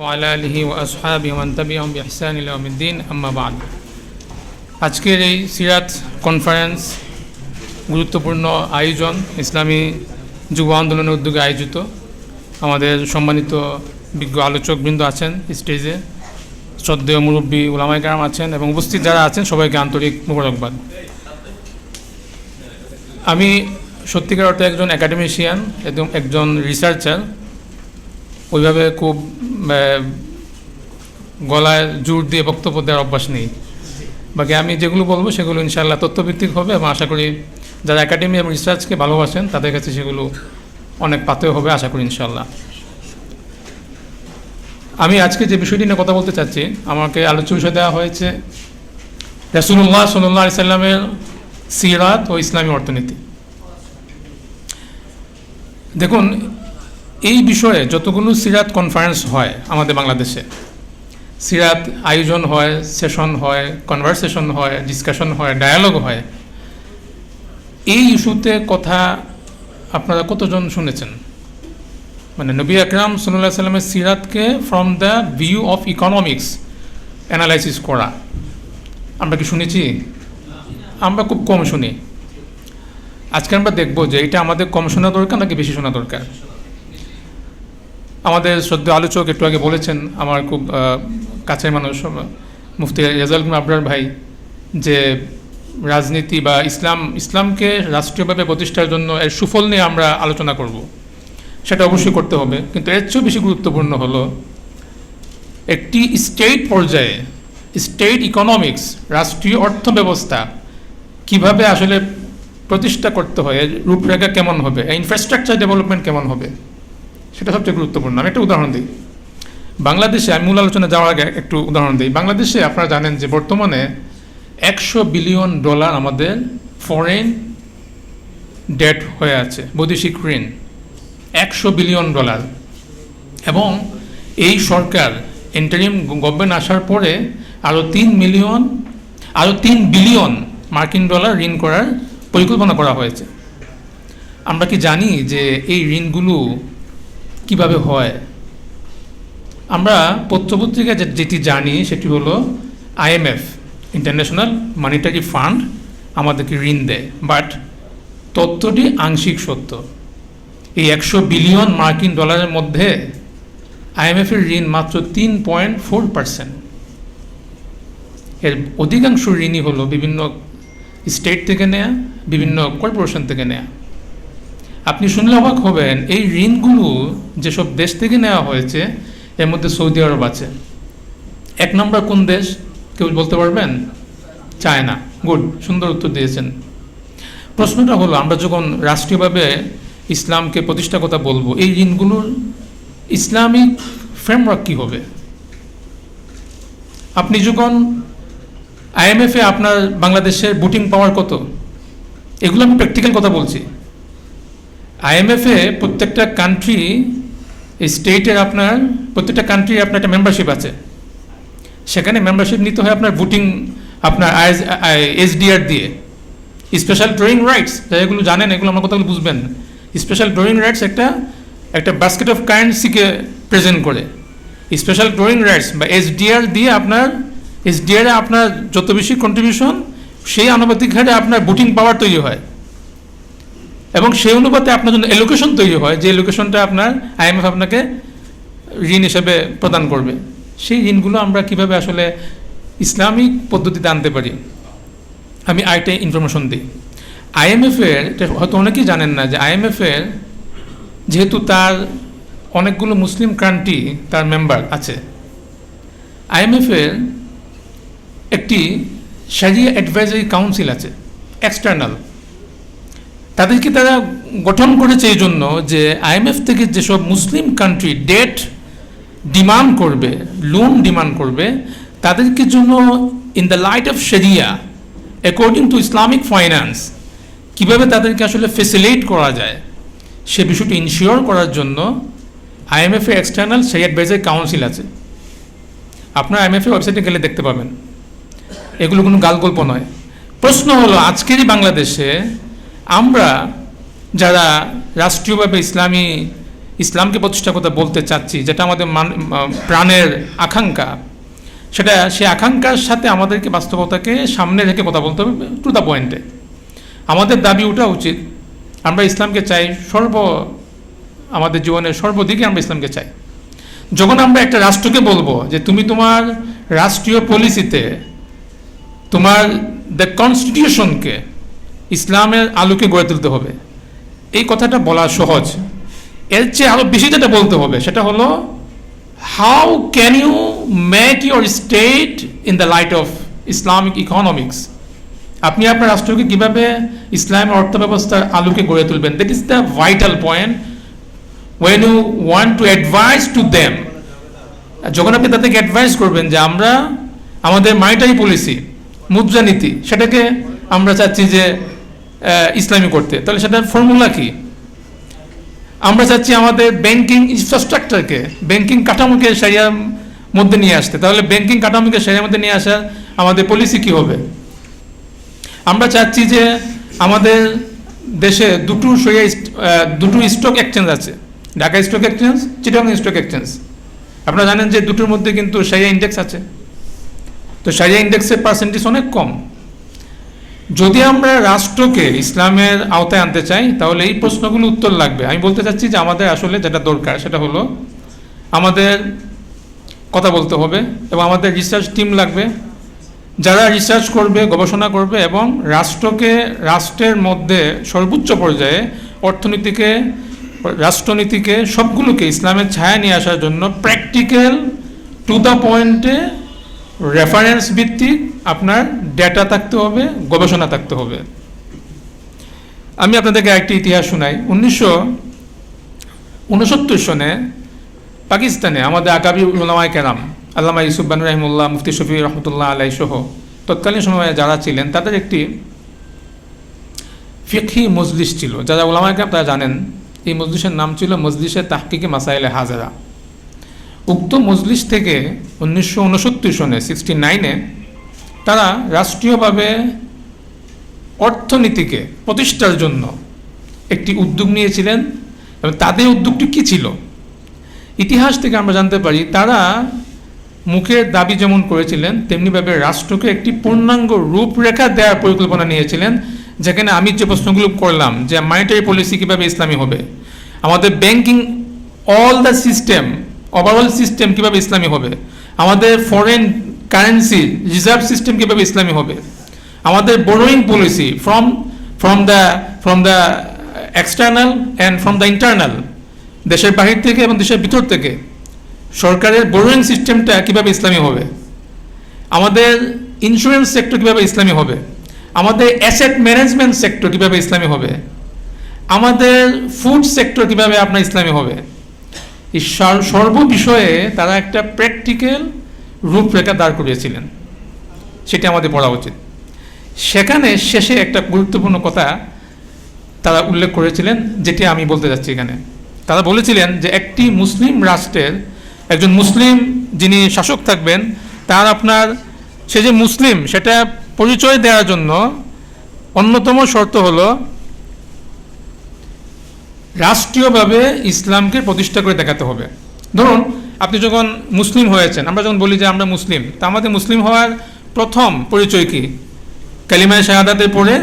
ওয়ালা আলহি ও আসহাবি ওমান তাবিয়াম ইহসান আম্মাবাদ আজকের এই সিরাত কনফারেন্স গুরুত্বপূর্ণ আয়োজন, ইসলামী যুব আন্দোলনের উদ্যোগে আয়োজিত। আমাদের সম্মানিত বিজ্ঞ আলোচকবৃন্দ আছেন স্টেজে। শ্রদ্ধেয় মুরব্বী ওলামাইকারাম আছেন এবং উপস্থিত যারা আছেন, সবাইকে আন্তরিক মুবারকবাদ। আমি সত্যিকার অর্থে একজন একাডেমিশিয়ান একদম একজন রিসার্চার ওইভাবে খুব গলায় জোর দিয়ে বক্তব্য দেওয়ার অভ্যাস নেই। বাকি আমি যেগুলো বলব সেগুলো ইনশাল্লাহ তথ্যভিত্তিক হবে এবং আশা করি যারা একাডেমি এবং রিসার্চকে ভালোবাসেন, তাদের কাছে সেগুলো অনেক পাতেও হবে, আশা করি ইনশাল্লাহ আমি আজকে যে বিষয়টি নিয়ে কথা বলতে চাচ্ছি, আমাকে আলোচ্য বিষয় দেওয়া হয়েছে রসুল্লাহ সাল্লাহ সাল্লামের সিরাত ও ইসলামী অর্থনীতি। দেখুন এই বিষয়ে যতগুলো সিরাত কনফারেন্স হয় আমাদের বাংলাদেশে, সিরাত আয়োজন হয় সেশন হয় কনভারসেশন হয় ডিসকাশন হয় ডায়ালগ হয়, এই ইস্যুতে কথা আপনারা কতজন শুনেছেন? মানে নবী আকরাম সাল্লাহ সাল্লামের সিরাতকে from the view of economics analysis করা। আমরা কি শুনেছি? আমরা খুব কম শুনি। আজকে আমরা দেখব যে এটা আমাদের কম শোনা দরকার নাকি বেশি শোনা দরকার? আমাদের শ্রদ্ধা আলোচক একটু আগে বলেছেন, আমার খুব কাছের মানুষ মুফতি রেজাল আবরার ভাই, যে রাজনীতি বা ইসলাম, ইসলামকে রাষ্ট্রীয়ভাবে প্রতিষ্ঠার জন্য এর সুফল নিয়ে আমরা আলোচনা করব। সেটা অবশ্যই করতে হবে, কিন্তু এর চেয়েও বেশি গুরুত্বপূর্ণ হলো, একটি স্টেট পর্যায়ে, স্টেট ইকোনমিক্স, রাষ্ট্রীয় অর্থ ব্যবস্থা কীভাবে আসলে প্রতিষ্ঠা করতে হয় রূপরেখা কেমন হবে ইনফ্রাস্ট্রাকচার ডেভেলপমেন্ট কেমন হবে সেটা সবচেয়ে গুরুত্বপূর্ণ। আমি একটা উদাহরণ দিই। বাংলাদেশে, আমি মূল আলোচনা যাওয়ার আগে একটু উদাহরণ দিই। বাংলাদেশে আপনারা জানেন যে বর্তমানে একশো বিলিয়ন ডলার আমাদের ফরেন ডেট হয়ে আছে, বৈদেশিক ঋণ। একশো বিলিয়ন ডলার। এবং এই সরকার ইন্টারিম গভর্নমেন্ট আসার পরে আরও তিন মিলিয়ন আরও তিন বিলিয়ন মার্কিন ডলার ঋণ করার পরিকল্পনা করা হয়েছে। আমরা কি জানি যে এই ঋণগুলো কীভাবে হয়? আমরা পত্রপত্রিকা যেটি জানি সেটি হলো আইএমএফ ইন্টারন্যাশনাল মনিটারি ফান্ড আমাদেরকে ঋণ দেয়। বাট তথ্যটি আংশিক সত্য। এই একশো বিলিয়ন মার্কিন ডলারের মধ্যে আইএমএফের ঋণ মাত্র তিন পয়েন্ট ফোর পার্সেন্ট। এর অধিকাংশ ঋণই হলো বিভিন্ন স্টেট থেকে নেয়া, বিভিন্ন কর্পোরেশন থেকে নেয়া। আপনি শুনলে অবাক হবেন, এই ঋণগুলো যেসব দেশ থেকে নেওয়া হয়েছে, এর মধ্যে সৌদি আরব আছে। এক নম্বর কোন দেশ? কেউ বলতে পারবেন? চায়না। গুড, সুন্দর উত্তর দিয়েছেন। প্রশ্নটা হলো, আমরা যখন রাষ্ট্রীয়ভাবে ইসলামকে প্রতিষ্ঠা কথা বলব, এই ঋণগুলোর ইসলামিক ফ্রেমওয়ার্ক কী হবে? আপনি যখন আইএমএফে আপনার বাংলাদেশের বুটিং পাওয়ার কত? এগুলো আমি প্র্যাকটিক্যাল কথা বলছি। আইএমএফে প্রত্যেকটা কান্ট্রি স্টেটের আপনার, প্রত্যেকটা কান্ট্রি আপনার একটা মেম্বারশিপ আছে। সেখানে মেম্বারশিপ নিতে হয় আপনার ভোটিং আপনার এসডিআর দিয়ে। স্পেশাল ড্রয়িং রাইটস এগুলো জানেন, এগুলো আমার কথাগুলো বুঝবেন স্পেশাল ড্রয়িং রাইটস একটা একটা বাস্কেট অফ কারেন্সিকে প্রেজেন্ট করে। স্পেশাল ড্রয়িং রাইটস বা এসডিআর দিয়ে আপনার এসডিআর আপনার যত বেশি কন্ট্রিবিউশন সেই আনুপাতিক হারে আপনার ভোটিং পাওয়ার তৈরি হয়। এবং সেই অনুপাতে আপনার জন্য এলোকেশন তৈরি হয়, যে এলোকেশনটা আপনার আইএমএফ আপনাকে ঋণ হিসেবে প্রদান করবে। সেই ঋণগুলো আমরা কীভাবে আসলে ইসলামিক পদ্ধতিতে আনতে পারি? আমি আরেকটা ইনফরমেশন দিই। আইএমএফের হয়তো অনেকেই জানেন না যে আইএমএফের যেহেতু তার অনেকগুলো মুসলিম কান্ট্রি তার মেম্বার আছে আইএমএফের একটি সারিয়া অ্যাডভাইজারি কাউন্সিল আছে এক্সটার্নাল তাদেরকে তারা গঠন করেছে এই জন্য যে আইএমএফ থেকে যেসব মুসলিম কান্ট্রি ডেট ডিমান্ড করবে লোন ডিমান্ড করবে, তাদেরকে জন্য ইন দ্য লাইট অফ শরিয়া অ্যাকর্ডিং টু ইসলামিক ফাইন্যান্স কীভাবে তাদেরকে আসলে ফেসিলেট করা যায়, সে বিষয়টি ইনশিওর করার জন্য আইএমএফ এর এক্সটার্নাল সেই অ্যাডভাইজারি কাউন্সিল আছে। আপনার আইএমএফ ওয়েবসাইটে গেলে দেখতে পাবেন। এগুলো কোনো গালগল্প নয়। প্রশ্ন হলো, আজকেরই বাংলাদেশে আমরা যারা রাষ্ট্রীয়ভাবে ইসলামী, ইসলামকে প্রতিষ্ঠার কথা বলতে চাচ্ছি, যেটা আমাদের মান- প্রাণের আকাঙ্ক্ষা, সেটা সেই আকাঙ্ক্ষার সাথে আমাদেরকে বাস্তবতাকে সামনে রেখে কথা বলতে হবে টু দ্য পয়েন্টে আমাদের দাবি ওঠা উচিত, আমরা ইসলামকে চাই সর্ব, আমাদের জীবনের সর্বদিকে আমরা ইসলামকে চাই। যখন আমরা একটা রাষ্ট্রকে বলব যে তুমি তোমার রাষ্ট্রীয় পলিসিতে তোমার দ্য কনস্টিটিউশনকে ইসলামের আলোকে গড়ে তুলতে হবে। এই কথাটা বলা সহজ। এর চেয়ে আরও বেশি যেটা বলতে হবে, সেটা হলো how can you make your state in the light of Islamic economics আপনি আপনার রাষ্ট্রকে কীভাবে ইসলামের অর্থব্যবস্থার আলোকে গড়ে তুলবেন? That is the vital point when you want to advice to them যখন আপনি তাদেরকে অ্যাডভাইস করবেন যে আমরা, আমাদের মানিটারি পলিসি মুদ্রানীতি সেটাকে আমরা চাচ্ছি যে ইসলামী করতে। তাহলে সেটার ফর্মুলা কি? আমরা চাচ্ছি আমাদের ব্যাংকিং ইনফ্রাস্ট্রাকচারকে ব্যাংকিং কাঠামোকে সারিয়ার মধ্যে নিয়ে আসতে। তাহলে ব্যাংকিং কাঠামোকে সারিয়ার মধ্যে নিয়ে আসার আমাদের পলিসি কি হবে? আমরা চাচ্ছি যে আমাদের দেশে দুটো সরিয়া দুটো স্টক এক্সচেঞ্জ আছে। Dhaka stock exchange Chittagong stock exchange আপনারা জানেন যে দুটোর মধ্যে কিন্তু সারিয়া ইন্ডেক্স আছে। তো সারিয়া ইন্ডেক্সের পার্সেন্টেজ অনেক কম। যদি আমরা রাষ্ট্রকে ইসলামের আওতায় আনতে চাই, তাহলে এই প্রশ্নগুলো উত্তর লাগবে। আমি বলতে চাচ্ছি যে আমাদের আসলে যেটা দরকার, সেটা হলো আমাদের কথা বলতে হবে এবং আমাদের রিসার্চ টিম লাগবে। যারা রিসার্চ করবে, গবেষণা করবে এবং রাষ্ট্রকে রাষ্ট্রের মধ্যে সর্বোচ্চ পর্যায়ে অর্থনীতিকে, রাষ্ট্রনীতিকে, সবগুলোকে ইসলামের ছায়া নিয়ে আসার জন্য প্র্যাকটিক্যাল টু দ্য পয়েন্টে রেফারেন্স ভিত্তিক আপনার ডেটা থাকতে হবে, গবেষণা থাকতে হবে। আমি আপনাদেরকে একটি ইতিহাস শোনাই। উনিশশো উনসত্তর সনে পাকিস্তানে আমাদের আকাবি উলামায় কেরাম, আল্লামা ইউসুফ বানু রহিমুল্লাহ, মুফতি শফি রহমতুল্লাহ আলাই সহ তৎকালীন সময়ে যারা ছিলেন, তাদের একটি ফিকহি মজলিস ছিল। যারা উলামায় কেরাম তারা জানেন, এই মজলিসের নাম ছিল মজলিসে তাহকিকে মাসাইলে হাজারা। উক্ত মজলিস থেকে উনিশশো উনসত্তর সনে সিক্সটি নাইনে তারা রাষ্ট্রীয়ভাবে অর্থনীতিকে প্রতিষ্ঠার জন্য একটি উদ্যোগ নিয়েছিলেন এবং তাদের উদ্যোগটি কী ছিল? ইতিহাস থেকে আমরা জানতে পারি, তারা মুখের দাবি যেমন করেছিলেন, তেমনিভাবে রাষ্ট্রকে একটি পূর্ণাঙ্গ রূপরেখা দেওয়ার পরিকল্পনা নিয়েছিলেন, যেখানে আমি যে প্রশ্নগুলো করলাম, যে মানিটারি পলিসি কীভাবে ইসলামী হবে, আমাদের banking all the system overall system কীভাবে ইসলামী হবে? আমাদের ফরেন কারেন্সি রিজার্ভ সিস্টেম কীভাবে ইসলামী হবে? আমাদের borrowing policy from from the from the external and from the internal দেশের বাহির থেকে এবং দেশের ভিতর থেকে সরকারের বোরোয়িং সিস্টেমটা কীভাবে ইসলামী হবে? আমাদের ইন্স্যুরেন্স সেক্টর কীভাবে ইসলামী হবে? আমাদের অ্যাসেট ম্যানেজমেন্ট সেক্টর কীভাবে ইসলামী হবে? আমাদের ফুড সেক্টর কীভাবে আপনার ইসলামী হবে? এই সর- সর্ব বিষয়ে তারা একটা প্র্যাকটিক্যাল রূপরেখা দাঁড় করিয়েছিলেন। সেটা আমাদের পড়া উচিত। সেখানে শেষে একটা গুরুত্বপূর্ণ কথা তারা উল্লেখ করেছিলেন, যেটি আমি বলতে যাচ্ছি এখানে। তারা বলেছিলেন যে একটি মুসলিম রাষ্ট্রের একজন মুসলিম যিনি শাসক থাকবেন, তার আপনার সে যে মুসলিম, সেটা পরিচয় দেওয়ার জন্য অন্যতম শর্ত হলো রাষ্ট্রীয়ভাবে ইসলামকে প্রতিষ্ঠা করে দেখাতে হবে। ধরুন, আপনি যখন মুসলিম হয়েছেন, আমরা যখন বলি যে আমরা মুসলিম, তা আমাদের মুসলিম হওয়ার প্রথম পরিচয় কি? কালিমায় শাহাদাতের পরে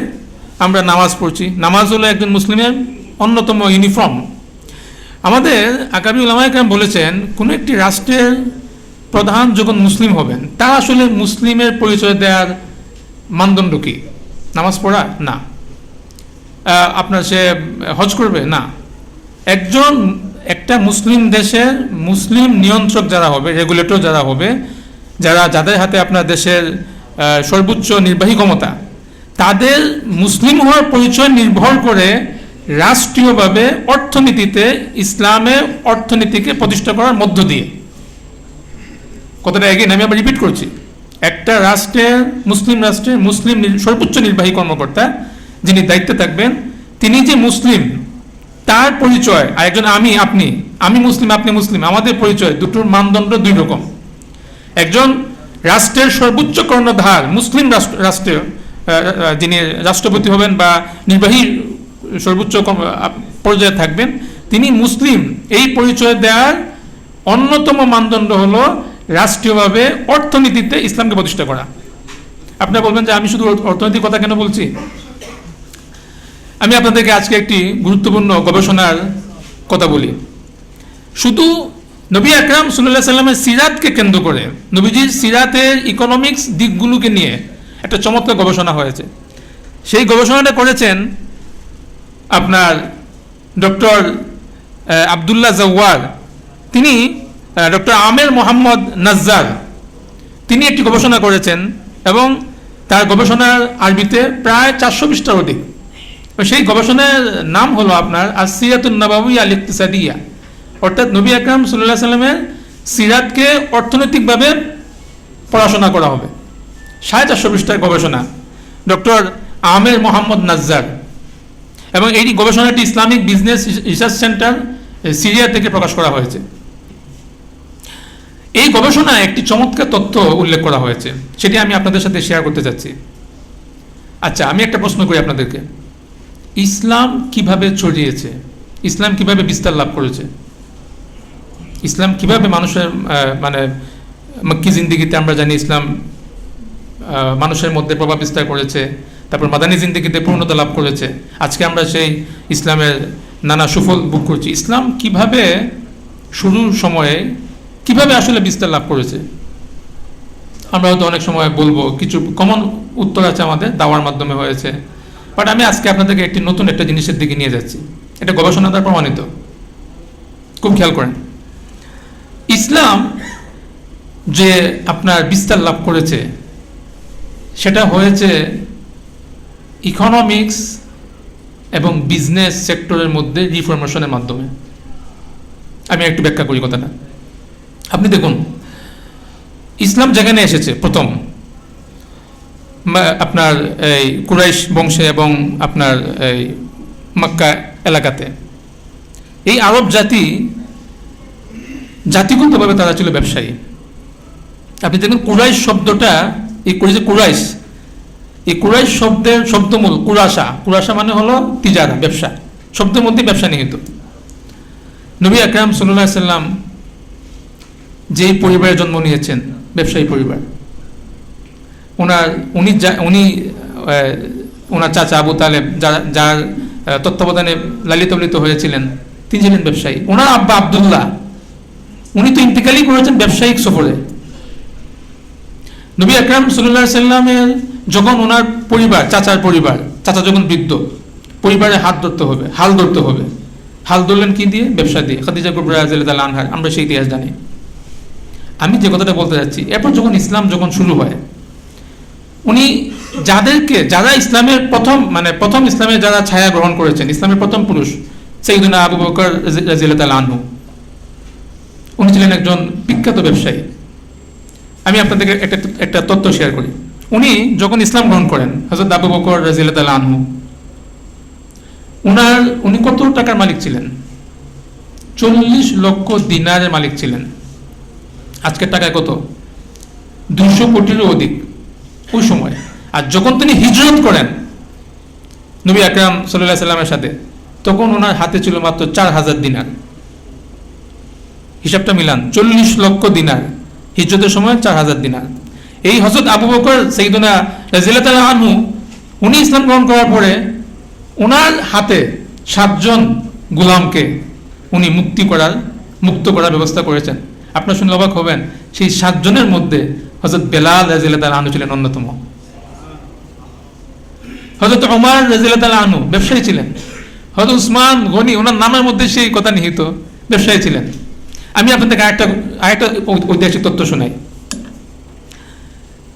আমরা নামাজ পড়ছি। নামাজ হলো একজন মুসলিমের অন্যতম ইউনিফর্ম। আমাদের আকাবি উলামায়করাম বলেছেন, কোনো একটি রাষ্ট্রের প্রধান যখন মুসলিম হবেন, তা আসলে মুসলিমের পরিচয় দেওয়ার মানদণ্ড কি? নামাজ পড়া? না। আপনার সে হজ করবে? না। একজন একটা মুসলিম দেশের মুসলিম নিয়ন্ত্রক যারা হবে রেগুলেটর যারা হবে, যারা যাদের হাতে আপনার দেশের সর্বোচ্চ নির্বাহী ক্ষমতা, তাদের মুসলিম হওয়ার পরিচয় নির্ভর করে রাষ্ট্রীয়ভাবে অর্থনীতিতে ইসলামে অর্থনীতিকে প্রতিষ্ঠা করার মধ্য দিয়ে। কথাটা এগেন আমি আবার রিপিট করছি। একটা রাষ্ট্রের, মুসলিম রাষ্ট্রের মুসলিম সর্বোচ্চ নির্বাহী কর্মকর্তা যিনি দায়িত্বে থাকবেন, তিনি যে মুসলিম তার পরিচয় আর একজন আমি, আপনি, আমি মুসলিম, আপনি মুসলিম, আমাদের পরিচয়, দুটোর মানদণ্ড দুই রকম। একজন রাষ্ট্রের সর্বোচ্চ কর্ণধার, মুসলিম রাষ্ট্র যিনি রাষ্ট্রপতি হবেন বা নির্বাহী সর্বোচ্চ পর্যায়ে থাকবেন, তিনি মুসলিম। এই পরিচয় দেওয়ার অন্যতম মানদণ্ড হলো রাষ্ট্রীয়ভাবে অর্থনীতিতে ইসলামকে প্রতিষ্ঠা করা। আপনারা বলবেন যে আমি শুধু অর্থনৈতিক কথা কেন বলছি? আমি আপনাদেরকে আজকে একটি গুরুত্বপূর্ণ গবেষণার কথা বলি। শুধু নবী আকরাম সাল্লাহ সাল্লামের সিরাতকে কেন্দ্র করে, নবীজির সিরাতের ইকোনমিক্স দিকগুলোকে নিয়ে একটা চমৎকার গবেষণা হয়েছে। সেই গবেষণাটা করেছেন আপনার ডক্টর আবদুল্লাহ জওয়ার। তিনি ডক্টর আমের মোহাম্মদ নাজ্জার। তিনি একটি গবেষণা করেছেন এবং তার গবেষণার আরবিতে প্রায় চারশো পৃষ্ঠার অধিক। সেই গবেষণার নাম হলো আপনার আসিয়াতুন নবাবী আল ইকতিসাদিয়া অর্থাৎ নবী আকরাম সাল্লাহ সাল্লামের সিরাতকে অর্থনৈতিকভাবে পড়াশোনা করা হবে। সাড়ে চারশো পৃষ্ঠার গবেষণা, ডক্টর আমের মোহাম্মদ নাজ্জার। এবং এই গবেষণাটি Islamic business research centre Syria থেকে প্রকাশ করা হয়েছে। এই গবেষণায় একটি চমৎকার তথ্য উল্লেখ করা হয়েছে, সেটি আমি আপনাদের সাথে শেয়ার করতে চাচ্ছি। আচ্ছা আমি একটা প্রশ্ন করি আপনাদেরকে। ইসলাম কীভাবে ছড়িয়েছে? ইসলাম কীভাবে বিস্তার লাভ করেছে? ইসলাম কীভাবে মানুষের মানে মক্কি জিন্দিগিতে আমরা জানি ইসলাম মানুষের মধ্যে প্রভাব বিস্তার করেছে, তারপর মাদানী জিন্দিগিতে পূর্ণতা লাভ করেছে। আজকে আমরা সেই ইসলামের নানা সুফল ভোগ করছি। ইসলাম কীভাবে শুরুর সময়ে, কীভাবে আসলে বিস্তার লাভ করেছে? আমরা হয়তো অনেক সময় বলব, কিছু কমন উত্তর আছে আমাদের, দাওয়ার মাধ্যমে হয়েছে। বাট আমি আজকে আপনাদেরকে একটি নতুন একটা জিনিসের দিকে নিয়ে যাচ্ছি। এটা গবেষণা দ্বারা প্রমাণিত। খুব খেয়াল করেন। ইসলাম যে আপনার বিস্তার লাভ করেছে, সেটা হয়েছে ইকোনমিক্স এবং বিজনেস সেক্টরের মধ্যে রিফরমেশনের মাধ্যমে। আমি একটু ব্যাখ্যা করি কথাটা। আপনি দেখুন, ইসলাম যেখানে এসেছে, প্রথম আপনার এই কুরাইশ বংশে এবং আপনার এই মক্কা এলাকাতে। এই আরব জাতি, জাতিগতভাবে তারা ছিল ব্যবসায়ী। আপনি দেখবেন কুরাইশ শব্দটা, এই যে কুরাইশ, এই কুরাইশ শব্দের শব্দমূল কুরাশা। কুরাশা মানে হলো তিজারা, ব্যবসা। শব্দের মধ্যে ব্যবসা নিহিত। নবী আকরাম সাল্লাম যেই পরিবারে জন্ম নিয়েছেন, ব্যবসায়ী পরিবার ওনার উনি যা, উনি ওনার চাচা আবু তালেব, যার যার তত্ত্বাবধানে লালিত পালিত হয়েছিলেন, তিনি ছিলেন ব্যবসায়ী। ওনার আব্বা আবদুল্লাহ, উনি তো ইন্তিকালই করেছেন ব্যবসায়িক সফরে। নবী আকরাম সাল্লাহ সাল্লামের যখন ওনার পরিবার, চাচার পরিবার, চাচা যখন বৃদ্ধ, পরিবারে হাত ধরতে হবে, হাল ধরতে হবে। হাল ধরলেন কি দিয়ে? ব্যবসা দিয়ে। খাদিজা কুবরা আজল আনহার আমরা সেই ইতিহাস জানি। আমি যে কথাটা বলতে যাচ্ছি, এরপর যখন ইসলাম যখন শুরু হয় উনি যাদেরকে, যারা ইসলামের প্রথম মানে প্রথম ইসলামের যারা ছায়া গ্রহণ করেছেন, ইসলামের প্রথম পুরুষ সেইদিনা আবু বকর রাজিয়াল আনহু। উনি ছিলেন একজন বিখ্যাত ব্যবসায়ী। আমি আপনাদেরকে একটা একটা তথ্য শেয়ার করি। উনি যখন ইসলাম গ্রহণ করেন হজরত আবু বকর রাজিয়াল আনহু, উনার, উনি কত টাকার মালিক ছিলেন? চল্লিশ লক্ষ দিনারের মালিক ছিলেন। আজকের টাকায় কত? দুশো কোটিরও অধিক। ওই সময়। আর যখন তিনি হিজরত করেন নবী আকরাম সাল্লাহ সাল্লামের সাথে, তখন ওনার হাতে ছিল মাত্র চার হাজার দিনার। হিসাবটা মিলান, চল্লিশ লক্ষ দিনার। হিজরতের সময় চার হাজার দিনার। এই হজরত আবু বকর সৈদুনা রাজিল্লাহ আনহু, উনি ইসলাম গ্রহণ করার পরে ওনার হাতে সাতজন গোলামকে উনি মুক্তি করার, মুক্ত করার ব্যবস্থা করেছেন। আপনার শুনলে অবাক হবেন, সেই সাতজনের মধ্যে হজরত বেলাল রাজিল্লাহ আনহু ছিলেন অন্যতম। হজরত ওমর রাজিল্লাহ আনহু, ব্যবসায়ী ছিলেন। হজরত উসমান গনি, ওনার নামের মধ্যে সেই কথা নিহিত, ব্যবসায়ী ছিলেন। আমি আপনাদেরকে আরেকটা আরেকটা ঐতিহাসিক তথ্য শোনাই।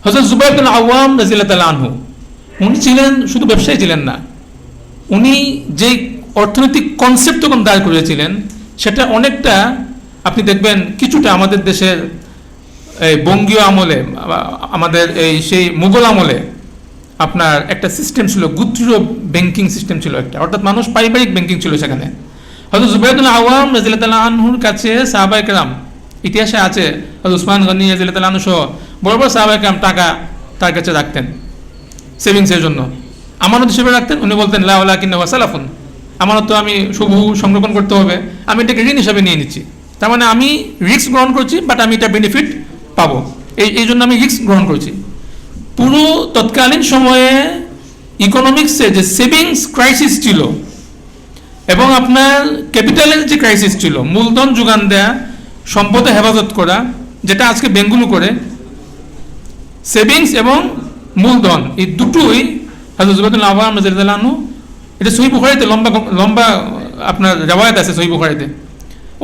হজরত জুবাইর বিন আওয়াম রাজিল্লাহ আনহু, উনি ছিলেন, শুধু ব্যবসায়ী ছিলেন না, উনি যে অর্থনৈতিক কনসেপ্ট তখন দাঁড় করেছিলেন সেটা অনেকটা, আপনি দেখবেন, কিছুটা আমাদের দেশের এই বঙ্গীয় আমলে, আমাদের এই সেই মুঘল আমলে আপনার একটা সিস্টেম ছিল, গুত্রীয় ব্যাংকিং সিস্টেম ছিল একটা। অর্থাৎ মানুষ পারিবারিক ব্যাংকিং ছিল সেখানে। হয়তো জুবাইদুল আওয়াম রাজিল্লাহ আনহুর কাছে সাহাবাইকরাম ইতিহাসে আছে হয়তো উসমান গনি রাজিল্লাহ আনহু সহ বড় বড় সাহাবাইকরাম টাকা তার কাছে রাখতেন সেভিংসের জন্য। আমানত হিসেবে রাখতেন, উনি বলতেন লাউলা কিন্না সালাফুন। আমানত আমি শুভ সংরক্ষণ করতে হবে। আমি এটাকে ঋণ হিসাবে নিয়ে নিচ্ছি। তার মানে আমি রিস্ক গ্রহণ করছি বাট আমি এটা বেনিফিট পাবো। এই এই জন্য আমি রিস্ক গ্রহণ করেছি। পুরো তৎকালীন সময়ে ইকোনমিক্সে যে সেভিংস ক্রাইসিস ছিল এবং আপনার ক্যাপিটালের যে ক্রাইসিস ছিল, মূলধন যোগান দেয়া, সম্পদে হেফাজত করা, যেটা আজকে বেঙ্গুলু করে সেভিংস এবং মূলধন, এই দুটোই হাজর জুবাদুল এটা সহি বুখারিতে লম্বা লম্বা আপনার রেওয়ায়ত আছে সহি বুখারিতে।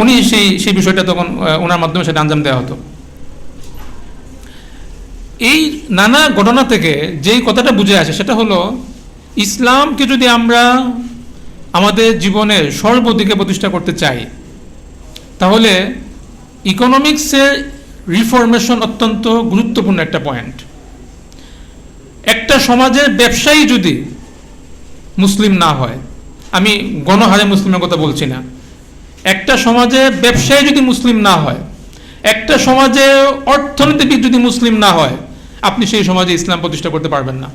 উনি সেই সেই বিষয়টা তখন ওনার মাধ্যমে সেটা আঞ্জাম দেওয়া হতো। এই নানা ঘটনা থেকে যেই কথাটা বুঝে আসে, সেটা হলো, ইসলামকে যদি আমরা আমাদের জীবনের সর্বদিকে প্রতিষ্ঠা করতে চাই, তাহলে ইকোনমিক্সের রিফরমেশন অত্যন্ত গুরুত্বপূর্ণ একটা পয়েন্ট একটা সমাজের ব্যবসায়ী যদি মুসলিম না হয়, আমি গণহারে মুসলিমের কথা বলছি না, একটা সমাজে ব্যবসায়ী যদি মুসলিম না হয়, একটা সমাজে অর্থনীতিবিদ যদি মুসলিম না হয় আপনি সেই সমাজে ইসলাম প্রতিষ্ঠা করতে পারবেন না।